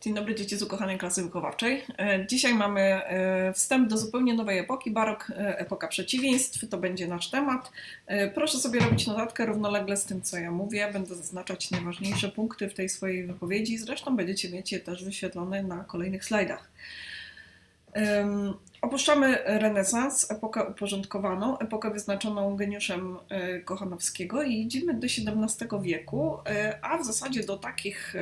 Dzień dobry dzieci z ukochanej klasy wychowawczej. E, Dzisiaj mamy e, wstęp do zupełnie nowej epoki, barok, e, epoka przeciwieństw, to będzie nasz temat. Proszę sobie robić notatkę równolegle z tym, co ja mówię. Będę zaznaczać najważniejsze punkty w tej swojej wypowiedzi, zresztą będziecie mieć je też wyświetlone na kolejnych slajdach. Opuszczamy renesans, epokę uporządkowaną, epokę wyznaczoną geniuszem e, Kochanowskiego i idziemy do XVII wieku, e, a w zasadzie do takich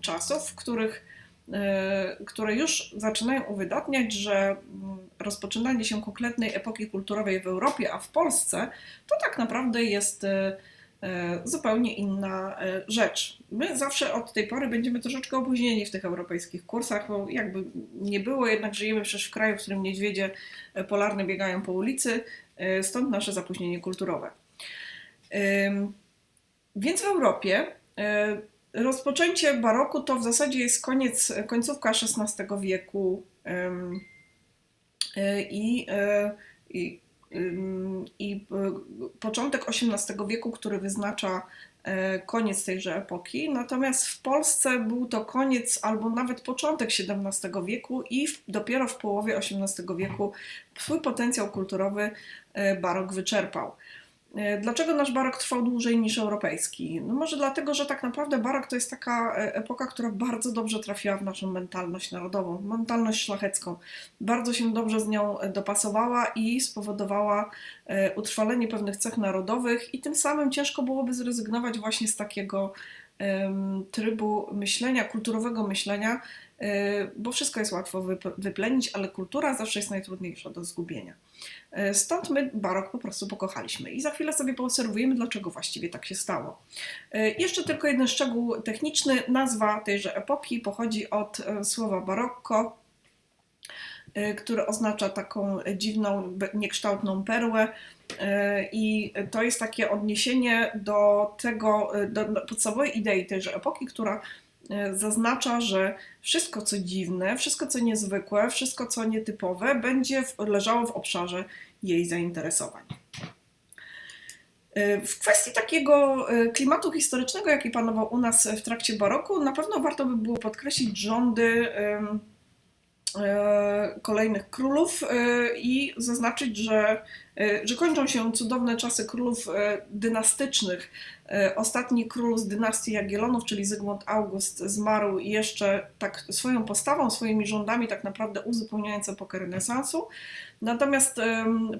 czasów, w których, e, które już zaczynają uwydatniać, że mm, rozpoczynanie się konkretnej epoki kulturowej w Europie, a w Polsce, to tak naprawdę jest zupełnie inna e, rzecz. My zawsze od tej pory będziemy troszeczkę opóźnieni w tych europejskich kursach, bo jakby nie było, jednak żyjemy przecież w kraju, w którym niedźwiedzie e, polarne biegają po ulicy, e, stąd nasze zapóźnienie kulturowe. Więc w Europie e, rozpoczęcie baroku to w zasadzie jest koniec, końcówka XVI wieku e, i, e, i, i e, początek XVIII wieku, który wyznacza e, koniec tejże epoki. Natomiast w Polsce był to koniec albo nawet początek XVII wieku i dopiero w połowie XVIII wieku swój potencjał kulturowy e, barok wyczerpał. E, Dlaczego nasz barok trwał dłużej niż europejski? No może dlatego, że tak naprawdę barok to jest taka e, epoka, która bardzo dobrze trafiła w naszą mentalność narodową, mentalność szlachecką. Bardzo się dobrze z nią e, dopasowała i spowodowała utrwalenie pewnych cech narodowych i tym samym ciężko byłoby zrezygnować właśnie z takiego trybu myślenia, kulturowego myślenia, e, bo wszystko jest łatwo wyp- wyplenić, ale kultura zawsze jest najtrudniejsza do zgubienia. E, Stąd my barok po prostu pokochaliśmy i za chwilę sobie poobserwujemy, dlaczego właściwie tak się stało. E, Jeszcze tylko jeden szczegół techniczny. Nazwa tejże epoki pochodzi od słowa barocco, e, które oznacza taką dziwną, niekształtną perłę. E, I to jest takie odniesienie do tego, e, do podstawowej idei tejże epoki, która zaznacza, że wszystko co dziwne, wszystko co niezwykłe, wszystko co nietypowe będzie leżało w obszarze jej zainteresowań. W kwestii takiego klimatu historycznego, jaki panował u nas w trakcie baroku, na pewno warto by było podkreślić rządy kolejnych królów e, i zaznaczyć, że, e, że kończą się cudowne czasy królów e, dynastycznych. E, Ostatni król z dynastii Jagiellonów, czyli Zygmunt August, zmarł jeszcze tak swoją postawą, swoimi rządami, tak naprawdę uzupełniając epokę renesansu. Natomiast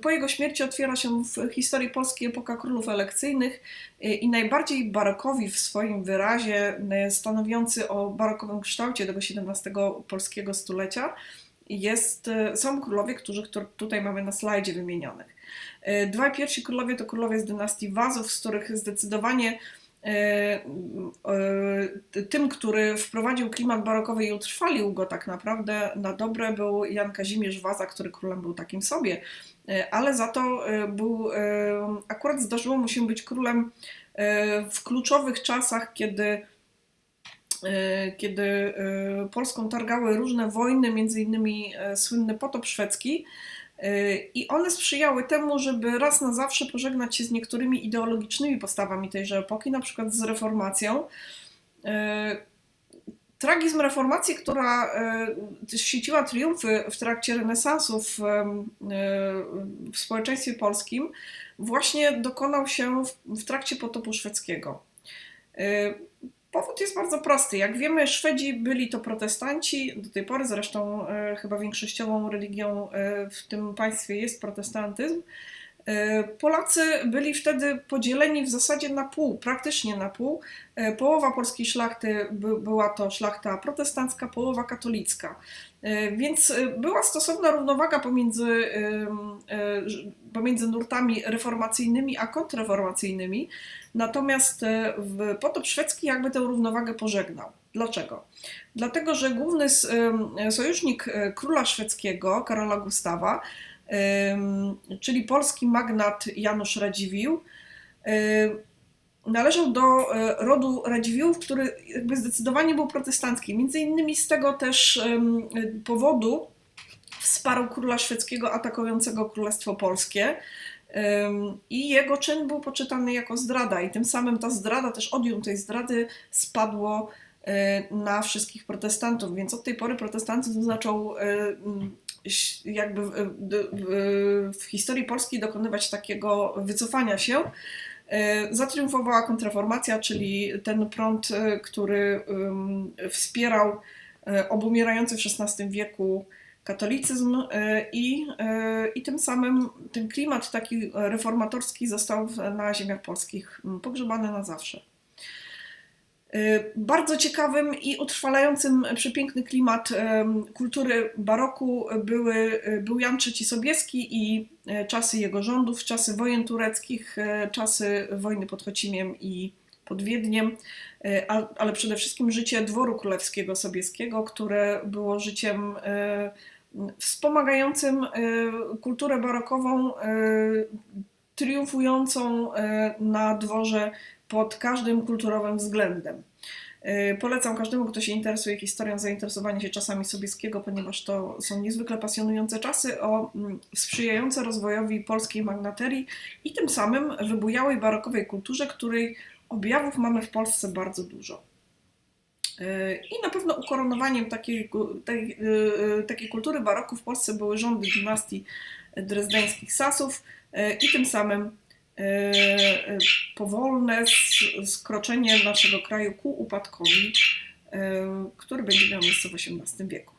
po jego śmierci otwiera się w historii Polski epoka królów elekcyjnych e, i najbardziej barokowi w swoim wyrazie, e, stanowiący o barokowym kształcie tego XVII polskiego stulecia, jest, są królowie, których tutaj mamy na slajdzie wymienionych. E, Dwaj pierwsi królowie to królowie z dynastii Wazów, z których zdecydowanie e, e, tym, który wprowadził klimat barokowy i utrwalił go tak naprawdę na dobre, był Jan Kazimierz Waza, który królem był takim sobie, ale za to był, akurat zdarzyło mu się być królem w kluczowych czasach, kiedy kiedy Polską targały różne wojny, między innymi słynny potop szwedzki. E, I one sprzyjały temu, żeby raz na zawsze pożegnać się z niektórymi ideologicznymi postawami tejże epoki, na przykład z reformacją. E, Tragizm reformacji, która e, świeciła triumfy w trakcie renesansu w, w społeczeństwie polskim, właśnie dokonał się w, w trakcie potopu szwedzkiego. Powód jest bardzo prosty. Jak wiemy, Szwedzi byli to protestanci, do tej pory zresztą e, chyba większościową religią e, w tym państwie jest protestantyzm. E, Polacy byli wtedy podzieleni w zasadzie na pół, praktycznie na pół. E, Połowa polskiej szlachty by, była to szlachta protestancka, połowa katolicka. E, Więc była stosowna równowaga pomiędzy, pomiędzy nurtami reformacyjnymi a kontrreformacyjnymi. Natomiast potop szwedzki jakby tę równowagę pożegnał. Dlaczego? Dlatego, że główny sojusznik króla szwedzkiego, Karola Gustawa, czyli polski magnat Janusz Radziwiłł, e, należał do e, rodu Radziwiłłów, który jakby zdecydowanie był protestancki. Między innymi z tego też powodu wsparł króla szwedzkiego atakującego Królestwo Polskie. I jego czyn był poczytany jako zdrada, i tym samym ta zdrada, też odium tej zdrady spadło na wszystkich protestantów, więc od tej pory protestantyzm zaczął jakby w historii Polski dokonywać takiego wycofania się. Zatriumfowała kontrreformacja, czyli ten prąd, który wspierał obumierający w XVI wieku katolicyzm i, i tym samym ten klimat taki reformatorski został na ziemiach polskich pogrzebany na zawsze. Bardzo ciekawym i utrwalającym przepiękny klimat kultury baroku były, był Jan III Sobieski i czasy jego rządów, czasy wojen tureckich, czasy wojny pod Chocimiem i pod Wiedniem, ale przede wszystkim życie dworu królewskiego Sobieskiego, które było życiem wspomagającym kulturę barokową, triumfującą na dworze pod każdym kulturowym względem. Polecam każdemu, kto się interesuje historią, zainteresowanie się czasami Sobieskiego, ponieważ to są niezwykle pasjonujące czasy o sprzyjające rozwojowi polskiej magnaterii i tym samym wybujałej barokowej kulturze, której objawów mamy w Polsce bardzo dużo. I na pewno ukoronowaniem takiej, tej, takiej kultury baroku w Polsce były rządy dynastii drezdeńskich Sasów i tym samym powolne skroczenie naszego kraju ku upadkowi, który będzie miał miejsce w XVIII wieku.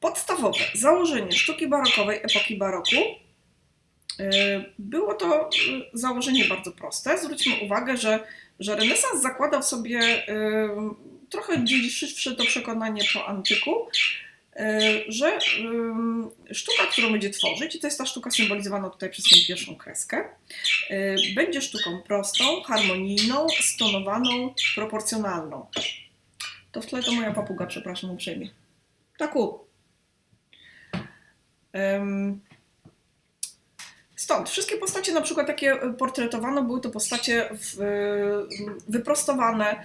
Podstawowe założenie sztuki barokowej epoki baroku było to założenie bardzo proste. Zwróćmy uwagę, że, że renesans zakładał sobie trochę dziedziczywszy to przekonanie po antyku, że sztuka, którą będzie tworzyć, i to jest ta sztuka symbolizowana tutaj przez tę pierwszą kreskę, będzie sztuką prostą, harmonijną, stonowaną, proporcjonalną. To w tle to moja papuga, przepraszam uprzejmie. Taku. Stąd wszystkie postacie, na przykład takie portretowano, były to postacie wyprostowane,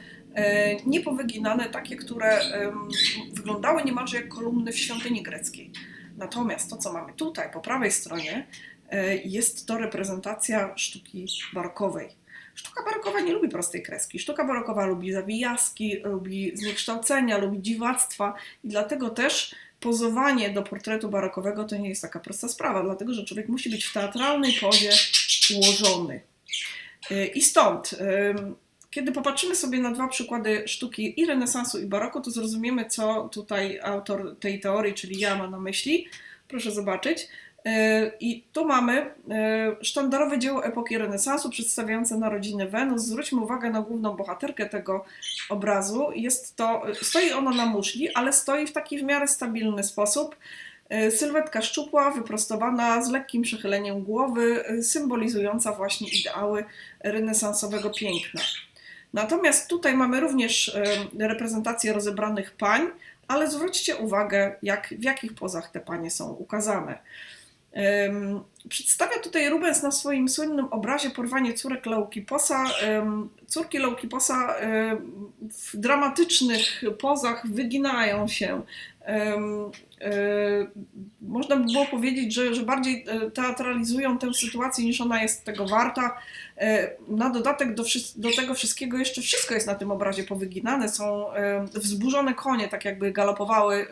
niepowyginane, takie, które wyglądały niemalże jak kolumny w świątyni greckiej. Natomiast to, co mamy tutaj po prawej stronie, jest to reprezentacja sztuki barokowej. Sztuka barokowa nie lubi prostej kreski. Sztuka barokowa lubi zawijaski, lubi zniekształcenia, lubi dziwactwa i dlatego też pozowanie do portretu barokowego to nie jest taka prosta sprawa, dlatego że człowiek musi być w teatralnej pozie ułożony. I stąd, kiedy popatrzymy sobie na dwa przykłady sztuki i renesansu, i baroku, to zrozumiemy, co tutaj autor tej teorii, czyli ja, ma na myśli. Proszę zobaczyć. I tu mamy sztandarowe dzieło epoki renesansu przedstawiające narodziny Wenus. Zwróćmy uwagę na główną bohaterkę tego obrazu. Jest to, stoi ona na muszli, ale stoi w taki w miarę stabilny sposób. Sylwetka szczupła, wyprostowana, z lekkim przechyleniem głowy, symbolizująca właśnie ideały renesansowego piękna. Natomiast tutaj mamy również reprezentację rozebranych pań, ale zwróćcie uwagę, jak, w jakich pozach te panie są ukazane. Przedstawia tutaj Rubens na swoim słynnym obrazie porwanie córek Leukiposa. Córki Leukiposa w dramatycznych pozach wyginają się. Można by było powiedzieć, że, że bardziej e, teatralizują tę sytuację niż ona jest tego warta. E, na dodatek do, do tego wszystkiego jeszcze wszystko jest na tym obrazie powyginane. Są wzburzone konie, tak jakby galopowały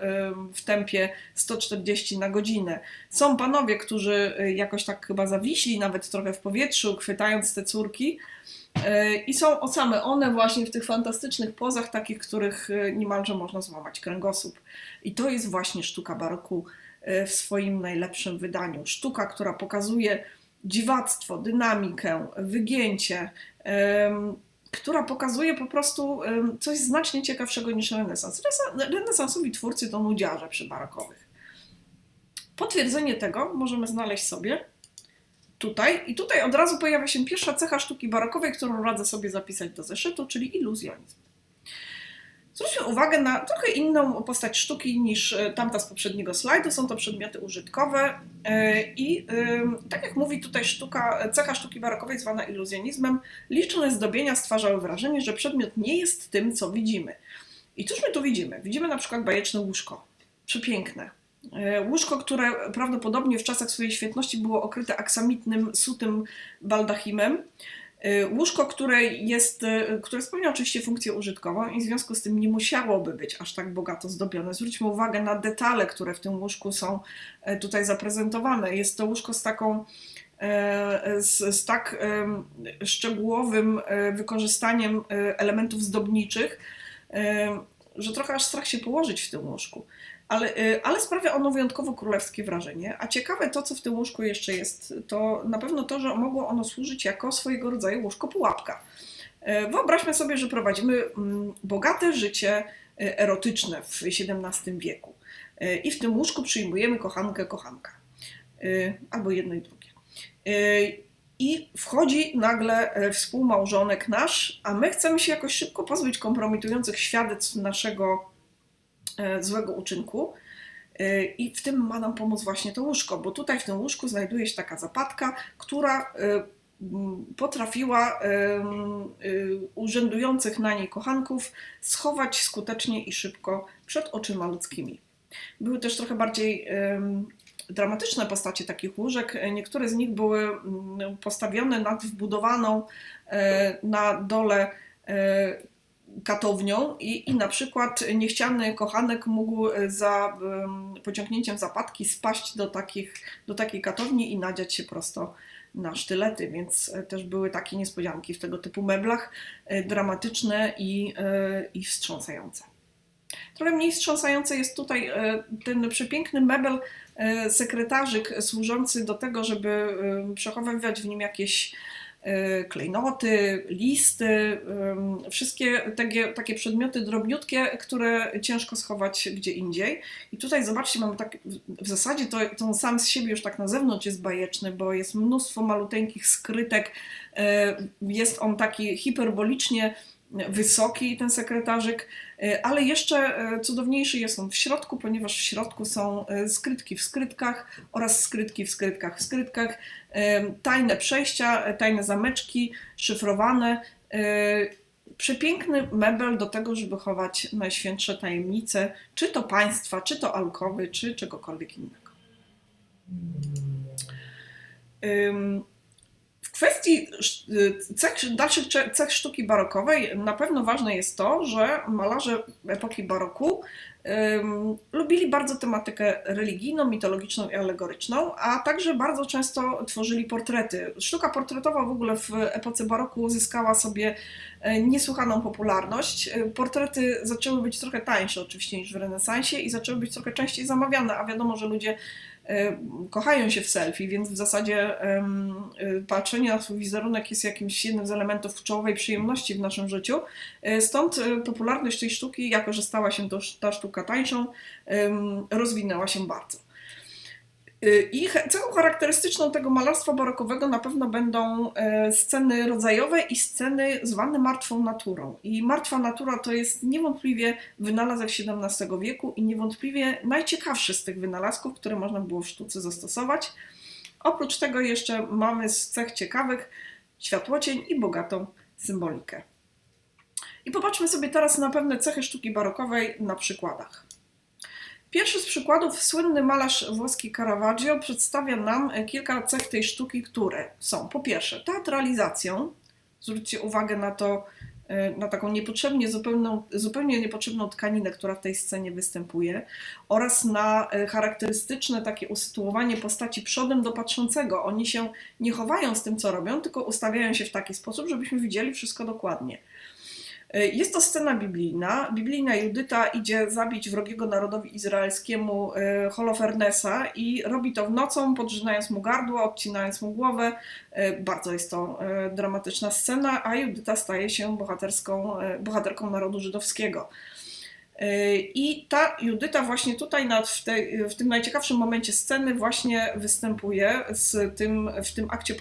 w tempie 140 na godzinę. Są panowie, którzy e, jakoś tak chyba zawiśli nawet trochę w powietrzu, chwytając te córki. I są same one właśnie w tych fantastycznych pozach, takich, których niemalże można złamać kręgosłup. I to jest właśnie sztuka baroku w swoim najlepszym wydaniu. Sztuka, która pokazuje dziwactwo, dynamikę, wygięcie, która pokazuje po prostu coś znacznie ciekawszego niż renesans. Renesansowi twórcy to nudziarze przybarokowych. Potwierdzenie tego możemy znaleźć sobie tutaj. I tutaj od razu pojawia się pierwsza cecha sztuki barokowej, którą radzę sobie zapisać do zeszytu, czyli iluzjonizm. Zwróćmy uwagę na trochę inną postać sztuki niż e, tamta z poprzedniego slajdu. Są to przedmioty użytkowe e, i tak jak mówi tutaj sztuka, cecha sztuki barokowej zwana iluzjonizmem, liczne zdobienia stwarzały wrażenie, że przedmiot nie jest tym, co widzimy. I cóż my tu widzimy? Widzimy na przykład bajeczne łóżko. Przepiękne. E, łóżko, które prawdopodobnie w czasach swojej świetności było okryte aksamitnym, sutym baldachimem. Y, Łóżko, które jest, y, które spełnia oczywiście funkcję użytkową i w związku z tym nie musiałoby być aż tak bogato zdobione. Zwróćmy uwagę na detale, które w tym łóżku są e, tutaj zaprezentowane. Jest to łóżko z taką z, z tak szczegółowym wykorzystaniem elementów zdobniczych, że trochę aż strach się położyć w tym łóżku. Ale, e, ale sprawia ono wyjątkowo królewskie wrażenie. A ciekawe to, co w tym łóżku jeszcze jest, to na pewno to, że mogło ono służyć jako swojego rodzaju łóżko pułapka. E, Wyobraźmy sobie, że prowadzimy mm, bogate życie e, erotyczne w XVII wieku. I w tym łóżku przyjmujemy kochankę, kochanka. Albo jedno i drugie. I wchodzi nagle współmałżonek nasz, a my chcemy się jakoś szybko pozbyć kompromitujących świadectw naszego złego uczynku. E, I w tym ma nam pomóc właśnie to łóżko, bo tutaj w tym łóżku znajduje się taka zapadka, która e, potrafiła urzędujących na niej kochanków schować skutecznie i szybko przed oczyma ludzkimi. Były też trochę bardziej dramatyczne postacie takich łóżek. Niektóre z nich były postawione nad wbudowaną e, na dole e, katownią i, i na przykład niechciany kochanek mógł za em, pociągnięciem zapadki spaść do, takich, do takiej katowni i nadziać się prosto na sztylety, więc e, też były takie niespodzianki w tego typu meblach, e, dramatyczne i, e, i wstrząsające. Trochę mniej wstrząsający jest tutaj e, ten przepiękny mebel, e, sekretarzyk służący do tego, żeby e, przechowywać w nim jakieś e, klejnoty, listy, wszystkie takie, takie przedmioty drobniutkie, które ciężko schować gdzie indziej. I tutaj zobaczcie, mamy tak, w zasadzie to, to sam z siebie już tak na zewnątrz jest bajeczny, bo jest mnóstwo maluteńkich skrytek, e, jest on taki hiperbolicznie wysoki, ten sekretarzyk, e, ale jeszcze e, cudowniejszy jest on w środku, ponieważ w środku są e, skrytki w skrytkach oraz skrytki w skrytkach w skrytkach, e, tajne przejścia, e, tajne zameczki, szyfrowane. e, Przepiękny mebel do tego, żeby chować najświętsze tajemnice, czy to państwa, czy to alkowy, czy czegokolwiek innego. Kwestii y, cech, dalszych cech sztuki barokowej na pewno ważne jest to, że malarze epoki baroku ym, lubili bardzo tematykę religijną, mitologiczną i alegoryczną, a także bardzo często tworzyli portrety. Sztuka portretowa w ogóle w epoce baroku uzyskała sobie e, niesłychaną popularność. E, Portrety zaczęły być trochę tańsze oczywiście niż w renesansie i zaczęły być trochę częściej zamawiane, a wiadomo, że ludzie kochają się w selfie, więc w zasadzie e, patrzenie na swój wizerunek jest jakimś jednym z elementów czołowej przyjemności w naszym życiu. E, Stąd e, popularność tej sztuki, jako że stała się to, ta sztuka tańszą, rozwinęła się bardzo. E, I cechą charakterystyczną tego malarstwa barokowego na pewno będą e, sceny rodzajowe i sceny zwane martwą naturą. I martwa natura to jest niewątpliwie wynalazek XVII wieku i niewątpliwie najciekawszy z tych wynalazków, które można było w sztuce zastosować. Oprócz tego jeszcze mamy z cech ciekawych światłocień i bogatą symbolikę. I popatrzmy sobie teraz na pewne cechy sztuki barokowej na przykładach. Pierwszy z przykładów, słynny malarz włoski Caravaggio, przedstawia nam e, kilka cech tej sztuki, które są po pierwsze teatralizacją. Zwróćcie uwagę na to, e, na taką niepotrzebnie zupełną, zupełnie niepotrzebną tkaninę, która w tej scenie występuje, oraz na e, charakterystyczne takie usytuowanie postaci przodem do patrzącego. Oni się nie chowają z tym, co robią, tylko ustawiają się w taki sposób, żebyśmy widzieli wszystko dokładnie. Jest to scena biblijna. Biblijna Judyta idzie zabić wrogiego narodowi izraelskiemu e, Holofernesa i robi to w nocą, podrzynając mu gardło, odcinając mu głowę. E, Bardzo jest to e, dramatyczna scena, a Judyta staje się bohaterską, bohaterką narodu żydowskiego. I ta Judyta właśnie tutaj w, tej, w tym najciekawszym momencie sceny właśnie występuje z tym, w tym akcie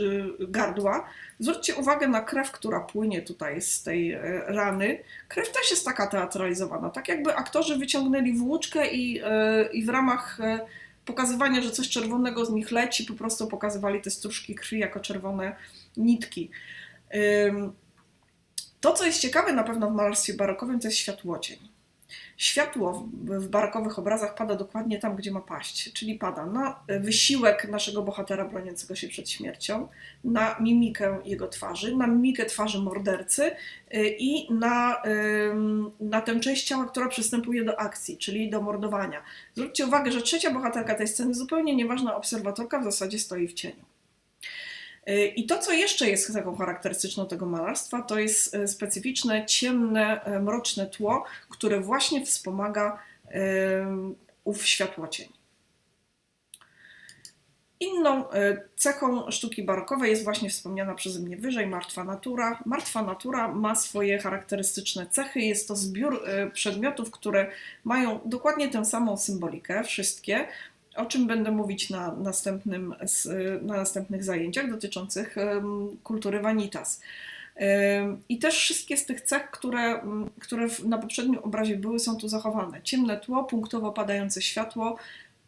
y, gardła. Zwróćcie uwagę na krew, która płynie tutaj z tej e, rany. Krew też jest taka teatralizowana, tak jakby aktorzy wyciągnęli włóczkę i, e, i w ramach e, pokazywania, że coś czerwonego z nich leci, po prostu pokazywali te stróżki krwi jako czerwone nitki. To, co jest ciekawe na pewno w malarstwie barokowym, to jest światłocień. Światło w, barokowych obrazach pada dokładnie tam, gdzie ma paść, czyli pada na wysiłek naszego bohatera broniącego się przed śmiercią, na mimikę jego twarzy, na mimikę twarzy mordercy y, i na, na tę część ciała, która przystępuje do akcji, czyli do mordowania. Zwróćcie uwagę, że trzecia bohaterka tej sceny, zupełnie nieważna obserwatorka, w zasadzie stoi w cieniu. Y, I to, co jeszcze jest cechą charakterystyczną tego malarstwa, to jest y, specyficzne, ciemne, y, mroczne tło, które właśnie wspomaga ów światłocień. Inną cechą sztuki barokowej jest właśnie wspomniana przeze mnie wyżej martwa natura. Martwa natura ma swoje charakterystyczne cechy. Jest to zbiór przedmiotów, które mają dokładnie tę samą symbolikę, wszystkie, o czym będę mówić na, następnym, na następnych zajęciach dotyczących kultury vanitas. I też wszystkie z tych cech, które, które na poprzednim obrazie były, są tu zachowane. Ciemne tło, punktowo padające światło,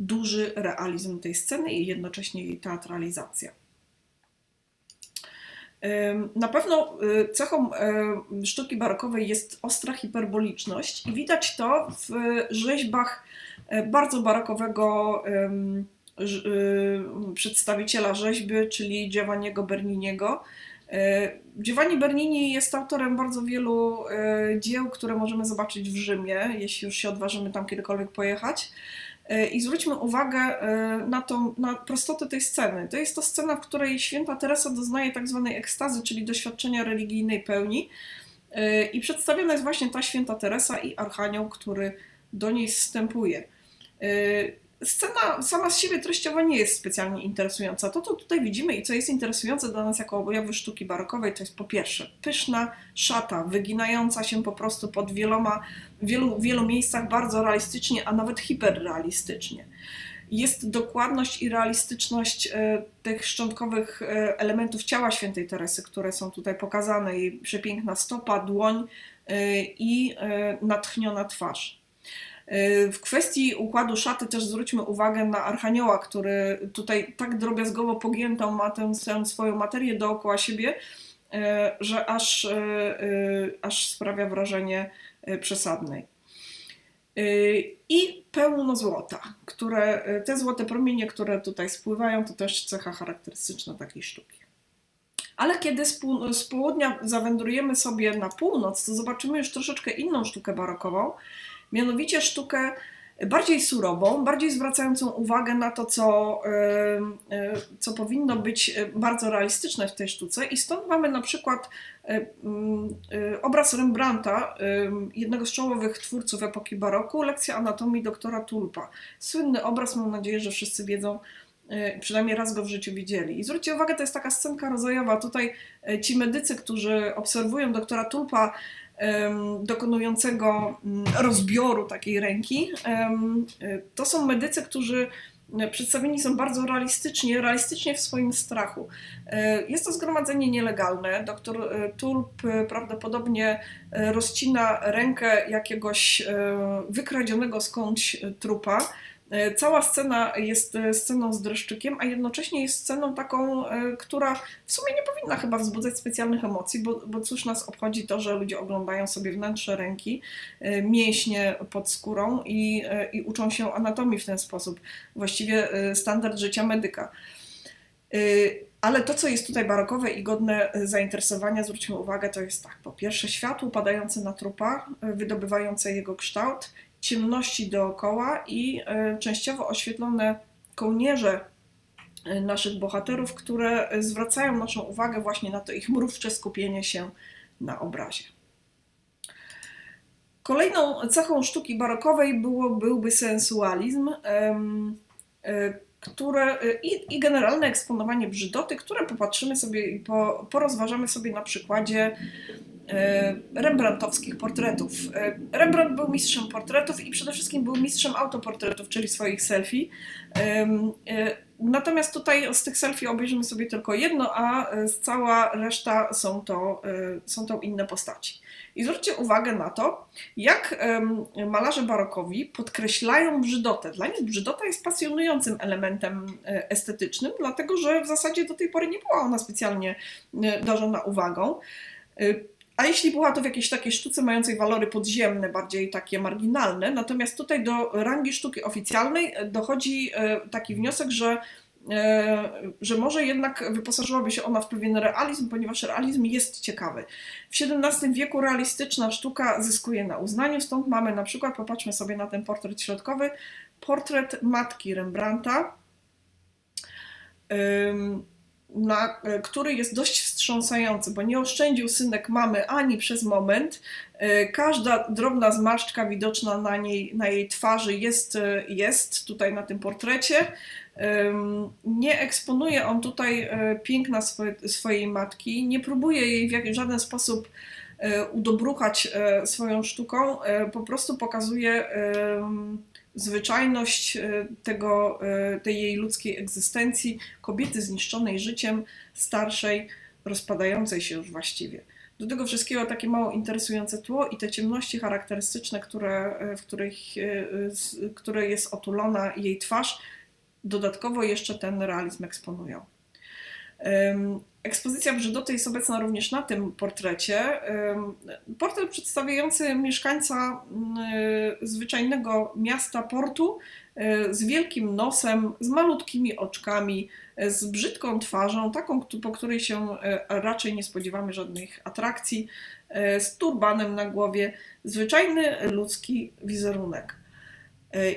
duży realizm tej sceny i jednocześnie jej teatralizacja. Na pewno y, cechą sztuki barokowej jest ostra hiperboliczność i widać to w rzeźbach e, bardzo barokowego y, przedstawiciela rzeźby, czyli Giovanniego Berniniego. E, Giovanni Bernini jest autorem bardzo wielu e, dzieł, które możemy zobaczyć w Rzymie, jeśli już się odważymy tam kiedykolwiek pojechać. E, I zwróćmy uwagę e, na, tą, na prostotę tej sceny. To jest to scena, w której święta Teresa doznaje tak zwanej ekstazy, czyli doświadczenia religijnej pełni. E, I przedstawiona jest właśnie ta święta Teresa i archanioł, który do niej wstępuje. Scena sama z siebie treściowo nie jest specjalnie interesująca. To, co tutaj widzimy i co jest interesujące dla nas jako objawy sztuki barokowej, to jest po pierwsze pyszna szata, wyginająca się po prostu pod wieloma, wielu, wielu miejscach bardzo realistycznie, a nawet hiperrealistycznie. Jest dokładność i realistyczność e, tych szczątkowych e, elementów ciała świętej Teresy, które są tutaj pokazane. Jej przepiękna stopa, dłoń i natchniona twarz. W kwestii układu szaty też zwróćmy uwagę na Archanioła, który tutaj tak drobiazgowo pogiętą ma tę, swoją materię dookoła siebie, e, że aż, e, aż sprawia wrażenie przesadnej. I pełno złota, które, te złote promienie, które tutaj spływają, to też cecha charakterystyczna takiej sztuki. Ale kiedy z południa zawędrujemy sobie na północ, to zobaczymy już troszeczkę inną sztukę barokową, mianowicie sztukę bardziej surową, bardziej zwracającą uwagę na to, co, co powinno być bardzo realistyczne w tej sztuce. I stąd mamy na przykład mm, obraz Rembrandta, jednego z czołowych twórców epoki baroku, lekcja anatomii doktora Tulpa. Słynny obraz, mam nadzieję, że wszyscy wiedzą, e, przynajmniej raz go w życiu widzieli. I zwróćcie uwagę, to jest taka scenka rodzajowa. Tutaj e, ci medycy, którzy obserwują doktora Tulpa, dokonującego mm, rozbioru takiej ręki. To są medycy, którzy e, przedstawieni są bardzo realistycznie, realistycznie w swoim strachu. E, jest to zgromadzenie nielegalne. Doktor e, Tulp prawdopodobnie rozcina rękę jakiegoś wykradzionego skądś trupa E, cała scena jest e, sceną z dreszczykiem, a jednocześnie jest sceną taką, e, która w sumie nie powinna chyba wzbudzać specjalnych emocji, bo, bo cóż nas obchodzi to, że ludzie oglądają sobie wnętrze ręki, mięśnie pod skórą i, i uczą się anatomii w ten sposób. Właściwie standard życia medyka. Ale to, co jest tutaj barokowe i godne zainteresowania, zwróćmy uwagę, to jest tak, po pierwsze światło padające na trupa, wydobywające jego kształt ciemności dookoła i e, częściowo oświetlone kołnierze e, naszych bohaterów, które zwracają naszą uwagę właśnie na to ich mrówcze skupienie się na obrazie. Kolejną cechą sztuki barokowej było, byłby sensualizm, e, które, i, i generalne eksponowanie brzydoty, które popatrzymy sobie i po, porozważamy sobie na przykładzie E, rembrandtowskich portretów. E, Rembrandt był mistrzem portretów i przede wszystkim był mistrzem autoportretów, czyli swoich selfie. E, natomiast tutaj z tych selfie obejrzymy sobie tylko jedno, a cała reszta są to, są to inne postaci. I zwróćcie uwagę na to, jak malarze barokowi podkreślają brzydotę. Dla nich brzydota jest pasjonującym elementem estetycznym, dlatego że w zasadzie do tej pory nie była ona specjalnie darzona uwagą. A jeśli była to w jakiejś takiej sztuce mającej walory podziemne, bardziej takie marginalne, natomiast tutaj do rangi sztuki oficjalnej dochodzi taki wniosek, że że może jednak wyposażyłaby się ona w pewien realizm, ponieważ realizm jest ciekawy. W XVII wieku realistyczna sztuka zyskuje na uznaniu, stąd mamy na przykład, popatrzmy sobie na ten portret środkowy, portret matki Rembrandta, na, który jest dość wstrząsający, bo nie oszczędził synek mamy ani przez moment. Każda drobna zmarszczka widoczna na, niej, na jej twarzy jest, jest tutaj na tym portrecie. Nie eksponuje on tutaj e, piękna swojej matki, nie próbuje jej w żaden sposób e, udobruchać e, swoją sztuką, po prostu pokazuje zwyczajność tego, tej jej ludzkiej egzystencji, kobiety zniszczonej życiem, starszej, rozpadającej się już właściwie. Do tego wszystkiego takie mało interesujące tło i te ciemności charakterystyczne, które, w których, które jest otulona jej twarz, dodatkowo jeszcze ten realizm eksponują. Ekspozycja brzydoty jest obecna również na tym portrecie. Portret przedstawiający mieszkańca zwyczajnego miasta portu z wielkim nosem, z malutkimi oczkami, z brzydką twarzą, taką, po której się raczej nie spodziewamy żadnych atrakcji, z turbanem na głowie, zwyczajny ludzki wizerunek.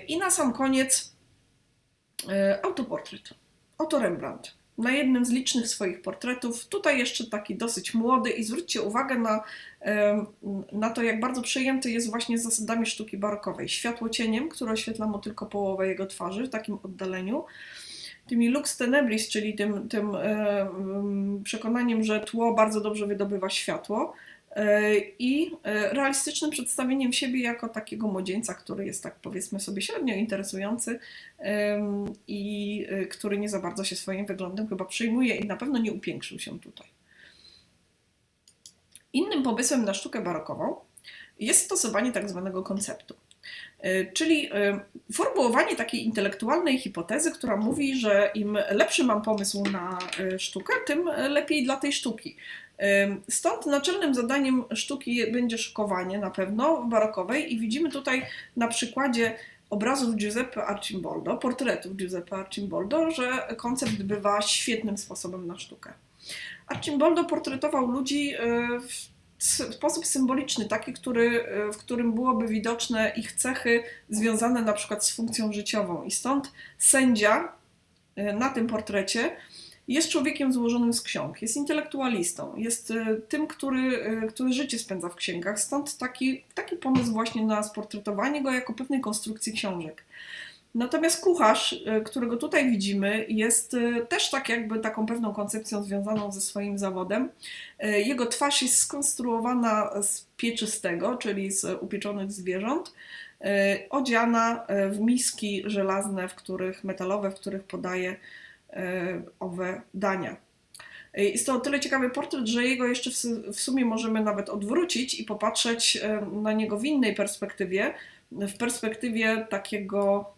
I na sam koniec autoportret. Oto Rembrandt. Na jednym z licznych swoich portretów, tutaj jeszcze taki dosyć młody, i zwróćcie uwagę na, na to, jak bardzo przejęty jest właśnie zasadami sztuki barokowej. Światło cieniem, które oświetla mu tylko połowę jego twarzy w takim oddaleniu. Tymi lux tenebris, czyli tym, tym przekonaniem, że tło bardzo dobrze wydobywa światło, i e, realistycznym przedstawieniem siebie jako takiego młodzieńca, który jest tak powiedzmy sobie średnio interesujący i e, który nie za bardzo się swoim wyglądem chyba przejmuje i na pewno nie upiększył się tutaj. Innym pomysłem na sztukę barokową jest stosowanie tak zwanego konceptu. Czyli formułowanie takiej intelektualnej hipotezy, która mówi, że im lepszy mam pomysł na sztukę, tym lepiej dla tej sztuki. Stąd naczelnym zadaniem sztuki będzie szykowanie na pewno barokowej i widzimy tutaj na przykładzie obrazów Giuseppe Arcimboldo, portretów Giuseppe Arcimboldo, że koncept bywa świetnym sposobem na sztukę. Arcimboldo portretował ludzi e, w sposób symboliczny, taki, który, e, w którym byłoby widoczne ich cechy związane na przykład z funkcją życiową. I stąd sędzia e, na tym portrecie jest człowiekiem złożonym z ksiąg, jest intelektualistą, jest e, tym, który, e, który życie spędza w księgach. Stąd taki, taki pomysł właśnie na sportretowanie go jako pewnej konstrukcji książek. Natomiast kucharz, e, którego tutaj widzimy, jest też tak jakby taką pewną koncepcją związaną ze swoim zawodem. Jego twarz jest skonstruowana z pieczystego, czyli z upieczonych zwierząt, odziana w miski żelazne, w których metalowe, w których podaje owe dania. Jest to o tyle ciekawy portret, że jego jeszcze w sumie możemy nawet odwrócić i popatrzeć e, na niego w innej perspektywie, w perspektywie takiego,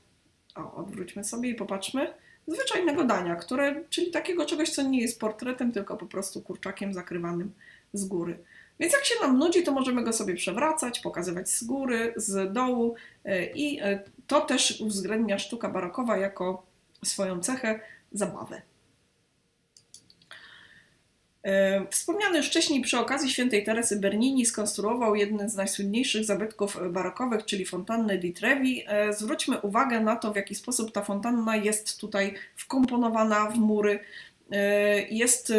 o, odwróćmy sobie i popatrzmy, zwyczajnego dania, które, czyli takiego czegoś, co nie jest portretem, tylko po prostu kurczakiem zakrywanym z góry. Więc jak się nam nudzi, to możemy go sobie przewracać, pokazywać z góry, z dołu e, i to też uwzględnia sztuka barokowa jako swoją cechę, zabawę. E, wspomniany wcześniej przy okazji świętej Teresy Bernini skonstruował jeden z najsłynniejszych zabytków barokowych, czyli fontannę di Trevi. E, zwróćmy uwagę na to, w jaki sposób ta fontanna jest tutaj wkomponowana w mury. E, jest,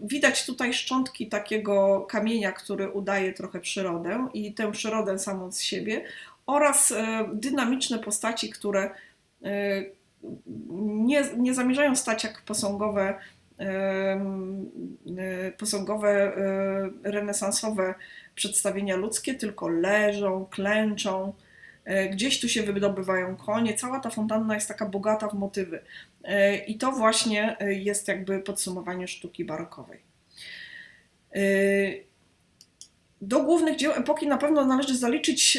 widać tutaj szczątki takiego kamienia, który udaje trochę przyrodę i tę przyrodę samą z siebie oraz dynamiczne postaci, które nie, nie zamierzają stać jak posągowe, e, posągowe e, renesansowe przedstawienia ludzkie, tylko leżą, klęczą. E, gdzieś tu się wydobywają konie. Cała ta fontanna jest taka bogata w motywy. I to właśnie jest jakby podsumowanie sztuki barokowej. Do głównych dzieł epoki na pewno należy zaliczyć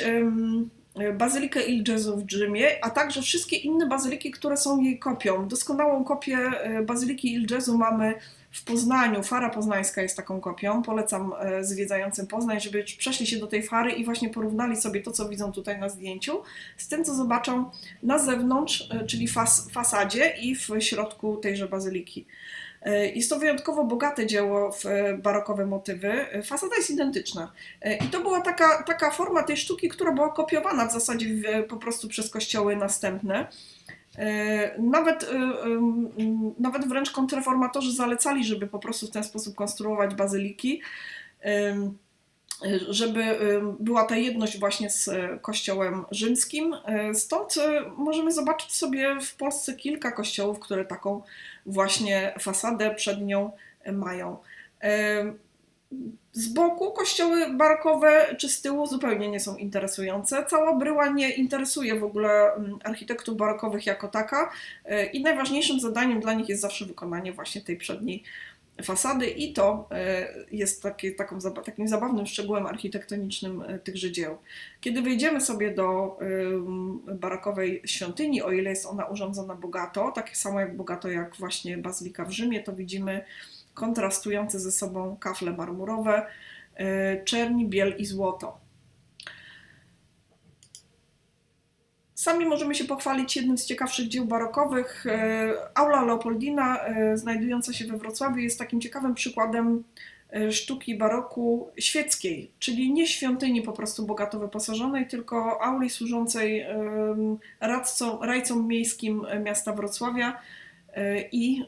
Bazylikę Il Gesù w Rzymie, a także wszystkie inne bazyliki, które są jej kopią. Doskonałą kopię e, Bazyliki Il Gesù mamy w Poznaniu, Fara Poznańska jest taką kopią. Polecam e, zwiedzającym Poznań, żeby przeszli się do tej fary i właśnie porównali sobie to, co widzą tutaj na zdjęciu, z tym, co zobaczą na zewnątrz, e, czyli fas, fasadzie i w środku tejże bazyliki. E, Jest to wyjątkowo bogate dzieło w e, barokowe motywy. E, Fasada jest identyczna. I to była taka, taka forma tej sztuki, która była kopiowana w zasadzie w, po prostu przez kościoły następne. Nawet, nawet wręcz kontrreformatorzy zalecali, żeby po prostu w ten sposób konstruować bazyliki, żeby em, była ta jedność właśnie z e, kościołem rzymskim. E, Stąd możemy zobaczyć sobie w Polsce kilka kościołów, które taką właśnie fasadę przednią mają. Z boku kościoły barokowe czy z tyłu zupełnie nie są interesujące. Cała bryła nie interesuje w ogóle mm, architektów barokowych jako taka i najważniejszym zadaniem dla nich jest zawsze wykonanie właśnie tej przedniej fasady i to e, jest takie, taką, takim zabawnym szczegółem architektonicznym e, tychże dzieł. Kiedy wejdziemy sobie do ym, barokowej świątyni, o ile jest ona urządzona bogato, tak samo jak bogato jak właśnie bazylika w Rzymie, to widzimy kontrastujące ze sobą kafle marmurowe, e, czerni, biel i złoto. Sami możemy się pochwalić jednym z ciekawszych dzieł barokowych. E, Aula Leopoldina, e, znajdująca się we Wrocławiu, jest takim ciekawym przykładem e, sztuki baroku świeckiej, czyli nie świątyni po prostu bogato wyposażonej, tylko auli służącej radcom, rajcom miejskim miasta Wrocławia i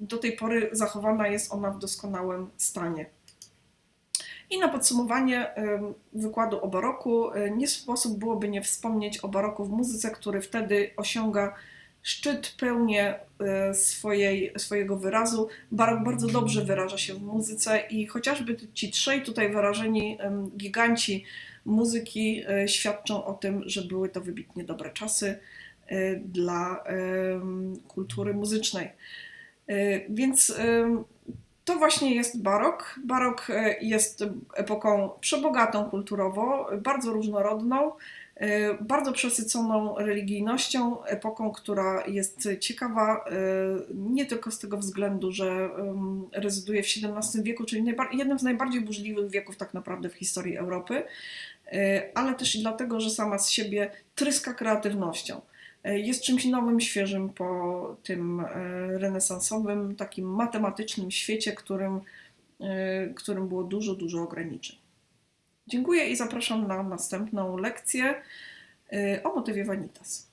do tej pory zachowana jest ona w doskonałym stanie. I na podsumowanie wykładu o baroku, e, nie sposób byłoby nie wspomnieć o baroku w muzyce, który wtedy osiąga szczyt pełnię e, swojej, swojego wyrazu. Barok bardzo dobrze wyraża się w muzyce i chociażby ci trzej tutaj wyrażeni giganci muzyki e, świadczą o tym, że były to wybitnie dobre czasy dla kultury muzycznej. Więc to właśnie jest barok. Barok e, jest epoką przebogatą kulturowo, bardzo różnorodną, e, bardzo przesyconą religijnością, epoką, która jest ciekawa e, nie tylko z tego względu, że rezyduje w XVII wieku, czyli jednym z najbardziej burzliwych wieków tak naprawdę w historii Europy, ale też i dlatego, że sama z siebie tryska kreatywnością. E, Jest czymś nowym, świeżym po tym e, renesansowym, takim matematycznym świecie, którym, e, którym było dużo, dużo ograniczeń. Dziękuję i zapraszam na następną lekcję o motywie Vanitas.